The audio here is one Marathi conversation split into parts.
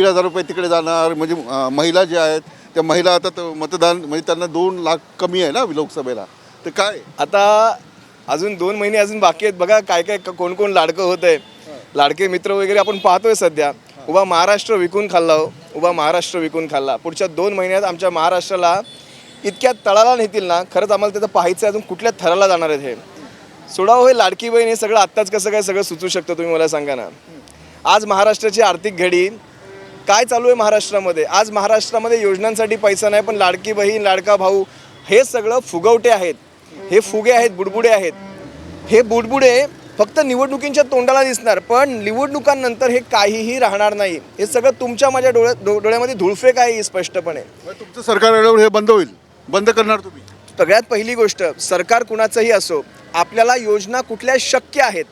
दीड हजार रुपये तिकडे जाणार म्हणजे महिला ज्या आहेत त्या महिला आता मतदान म्हणजे त्यांना दोन लाख कमी आहे ना लोकसभेला. तर काय? आता अजून दोन महिने अजून बाकी आहेत. बघा काय काय कोण कोण लाडकं होत आहे. लाडके मित्र वगैरे आपण पाहतोय सध्या. उभा महाराष्ट्र विकून खाल्ला हो. उभा महाराष्ट्र विकून खाल्ला. पुढच्या दोन महिन्यात आमच्या महाराष्ट्राला इतक्या तळाला नेतील ना खरंच आम्हाला त्याचं पाहायचं आहे अजून कुठल्या थराला जाणार आहेत हे. सोडावं हे लाडकी बहीण हे सगळं आत्ताच कसं काय सगळं सुचू शकतं तुम्ही मला सांगा ना. आज महाराष्ट्राची आर्थिक घडी काय चालू आहे महाराष्ट्रामध्ये? आज महाराष्ट्रामध्ये योजनांसाठी पैसा नाही पण लाडकी बहीण लाडका भाऊ हे सगळं फुगवटे आहेत. हे फुगे आहेत बुडबुडे आहेत. हे बुडबुडे फक्त निवडणुकींच्या तोंडाला दिसणार पण निवडणुकांनंतर हे काहीही राहणार नाही. हे सगळं तुमच्या माझ्या डोळ्यात डो- डोळ्यामध्ये धुळफेक आहे स्पष्टपणे. तुमचं सरकार हे बंद होईल. बंद करणार तुम्ही. सगळ्यात पहिली गोष्ट सरकार कुणाचंही असो आपल्याला योजना कुठल्या शक्य आहेत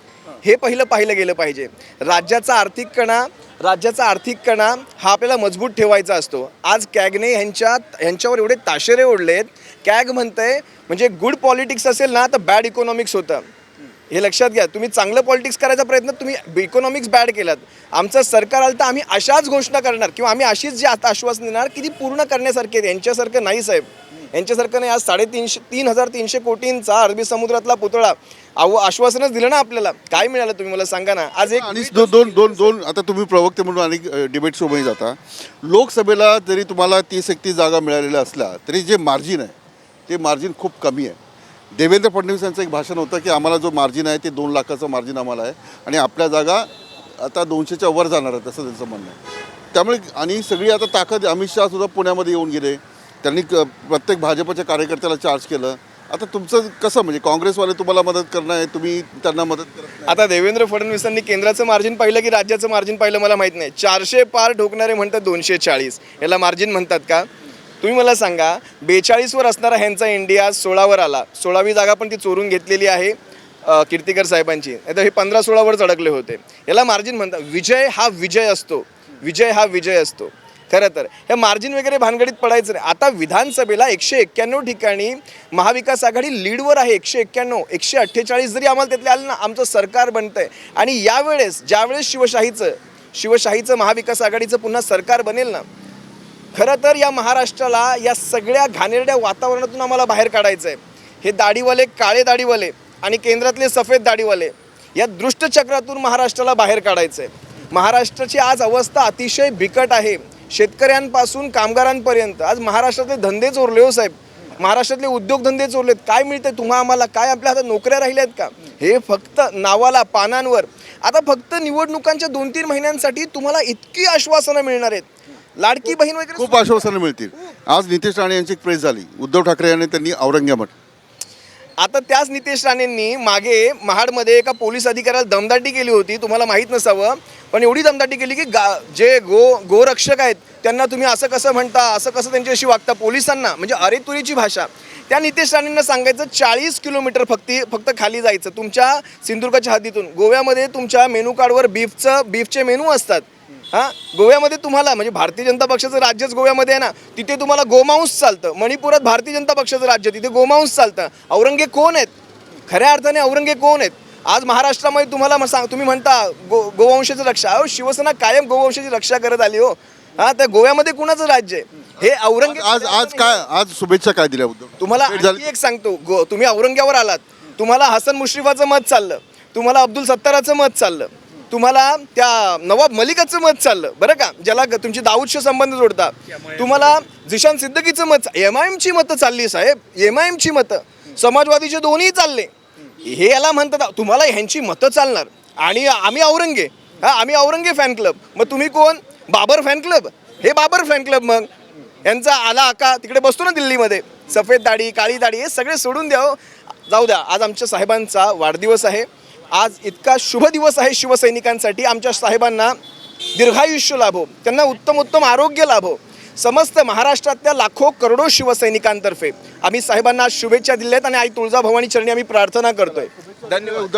हे पहिलं पाहिलं गेलं पाहिजे. राज्याचा आर्थिक कणा राज्याचा आर्थिक कणा हा आपल्याला मजबूत ठेवायचा असतो. आज कॅगने ह्यांच्या ह्यांच्यावर एवढे ताशेरे ओढलेत. कॅग म्हणतंय म्हणजे गुड पॉलिटिक्स असेल ना तर बॅड इकॉनॉमिक्स होतं. हे लक्षात घ्या तुम्ही चांगलं पॉलिटिक्स करायचा प्रयत्न तुम्ही इकॉनॉमिक्स बॅड केलात. आमचं सरकार आलं तर आम्ही अशाच घोषणा करणार किंवा आम्ही अशीच जी आता आश्वासन देणार की ती पूर्ण करण्यासारखी आहेत. यांच्यासारखं नाही साहेब. यांच्यासारखं नाही. आज साडेतीनशे तीन हजार तीनशे कोटींचा अरबी समुद्रातला पुतळा अहो आश्वासनच दिलं ना आपल्याला. काय मिळालं तुम्ही मला सांगा ना. आज एक आणि दो- दोन दोन दोन आता तुम्ही प्रवक्ते म्हणून अनेक डिबेट शोमध्ये जाता. लोकसभेला जरी तुम्हाला तीस एकतीस जागा मिळालेल्या असल्या तरी जे मार्जिन आहे ते मार्जिन खूप कमी आहे. देवेंद्र फडणवीस यांचं एक भाषण होतं की आम्हाला जो मार्जिन आहे ते दोन लाखाचं मार्जिन आम्हाला आहे. आणि आपल्या जागा आता दोनशेच्या वर जाणार आहेत असं त्यांचं म्हणणं आहे. त्यामुळे आणि सगळी आता ताकद अमित शहा सुद्धा पुण्यामध्ये येऊन गेले. त्यांनी क- प्रत्येक भाजपच्या कार्यकर्त्याला चार्ज केलं. आता तुमचं कसं म्हणजे काँग्रेसवाले तुम्हाला मदत करणं आहे तुम्ही त्यांना मदत करत आता देवेंद्र फडणवीसांनी केंद्राचं मार्जिन पाहिलं की राज्याचं मार्जिन पाहिलं मला माहीत नाही. चारशे पार ठोकणारे म्हणतात दोनशे चाळीस. याला मार्जिन म्हणतात का? तुम्ही मला सांगा बेचाळीसवर असणारा ह्यांचा इंडिया सोळावर आला. सोळावी जागा पण ती चोरून घेतलेली आहे कीर्तिकर साहेबांची. आता हे पंधरा सोळावर चढकले होते. याला मार्जिन म्हणतात. विजय हा विजय असतो. विजय हा विजय असतो. खरं तर. हे मार्जिन वगैरे भानगडीत पडायचं नाही. आता विधानसभेला एकशे एक्क्याण्णव ठिकाणी महाविकास आघाडी लीडवर आहे एकशे एक्क्याण्णव. एकशे अठ्ठेचाळीस जरी आम्हाला त्यातले आलं ना आमचं सरकार बनतंय. आणि यावेळेस ज्यावेळेस शिवशाहीचं शिवशाहीचं महाविकास आघाडीचं पुन्हा सरकार बनेल ना खरं तर या महाराष्ट्राला या सगळ्या घाणेरड्या वातावरणातून आम्हाला बाहेर काढायचं आहे हे दाढीवाले काळे दाढीवाले आणि केंद्रातले सफेद दाढीवाले या दृष्टचक्रातून महाराष्ट्राला बाहेर काढायचं आहे महाराष्ट्राची आज अवस्था अतिशय बिकट आहे. शेतकऱ्यांपासून कामगारांपर्यंत. आज महाराष्ट्रातले धंदे चोरले हो साहेब. महाराष्ट्रातले उद्योगधंदे चोरलेत. काय मिळते तुम्हा आम्हाला? काय आपल्या हातात नोकऱ्या राहिल्या आहेत का? हे फक्त नावाला पानांवर. आता फक्त निवडणुकांच्या दोन तीन महिन्यांसाठी तुम्हाला इतकी आश्वासनं मिळणार आहेत. लाडकी बहीण वगैरे खूप आश्वासनं मिळतील. आज नितेश राणे यांची एक प्रेस झाली. उद्धव ठाकरे यांनी त्यांनी औरंगाबाद आता त्याच नितेश राणेंनी मागे महाडमध्ये एका पोलीस अधिकाऱ्याला दमदाटी केली होती. तुम्हाला माहीत नसावं पण एवढी दमदाटी केली की गा जे गो गोरक्षक आहेत त्यांना तुम्ही असं कसं म्हणता असं कसं त्यांच्याशी वागता? पोलिसांना म्हणजे अरेतुरीची भाषा. त्या नितेश राणेंना सांगायचं चाळीस किलोमीटर फक्त फक्त खाली जायचं. तुमच्या सिंधुदुर्गाच्या हद्दीतून. गोव्यामध्ये तुमच्या मेनू कार्डवर बीफचं बीफचे मेनू असतात. हां? गोव्यामध्ये तुम्हाला म्हणजे भारतीय जनता पक्षाचं राज्यच गोव्यामध्ये आहे ना तिथे तुम्हाला गोमांस चालतं. मणिपुरात भारतीय जनता पक्षाचं राज्य तिथे गोमांस चालतं. औरंगे कोण आहेत? खऱ्या अर्थाने औरंगे कोण आहेत? आज महाराष्ट्रामध्ये तुम्हाला म- सांग तुम्ही म्हणता गो गोवंशाची रक्षा. अहो शिवसेना कायम गोवंशाची रक्षा करत आली हो. हां तर गोव्यामध्ये कुणाचं राज्य आहे? हे औरंगे आज आज काय आज शुभेच्छा काय दिल्या तुम्हाला? आणखी एक सांगतो. गो तुम्ही औरंग्यावर आलात. तुम्हाला हसन मुश्रीफाचं मत चाललं. तुम्हाला अब्दुल सत्ताराचं मत चाललं. तुम्हाला त्या नवाब मलिकाचं मत चाललं बरं का? ज्याला तुमची दाऊदशी संबंध जोडता. तुम्हाला जिशान सिद्दकीचं मत एम आय एमची मतं चालली साहेब एम आय एमची मतं. समाजवादीचे दोन्ही चालले. हे याला म्हणतात तुम्हाला ह्यांची मतं चालणार. आणि आम्ही औरंगे हा आम्ही औरंगे फॅन क्लब. मग तुम्ही कोण? Babar fan club. हे बाबर फॅन क्लब मग. यांचा आला आका तिकडे बसतो ना दिल्लीमध्ये. सफेद दाढी काळी दाढी हे सगळे सोडून द्यावं हो. जाऊ द्या आज आमच्या साहेबांचा वाढदिवस आहे. आज इतका शुभ दिवस आहे शिवसैनिकांसाठी. आमच्या साहेबांना दीर्घायुष्य लाभो. त्यांना उत्तम उत्तम आरोग्य लाभो. समस्त महाराष्ट्रातल्या लाखो करोडो शिवसैनिकांतर्फे आम्ही साहेबांना शुभेच्छा दिल्यात आणि आई तुळजाभवानी चरणी आम्ही प्रार्थना करतोय. धन्यवाद.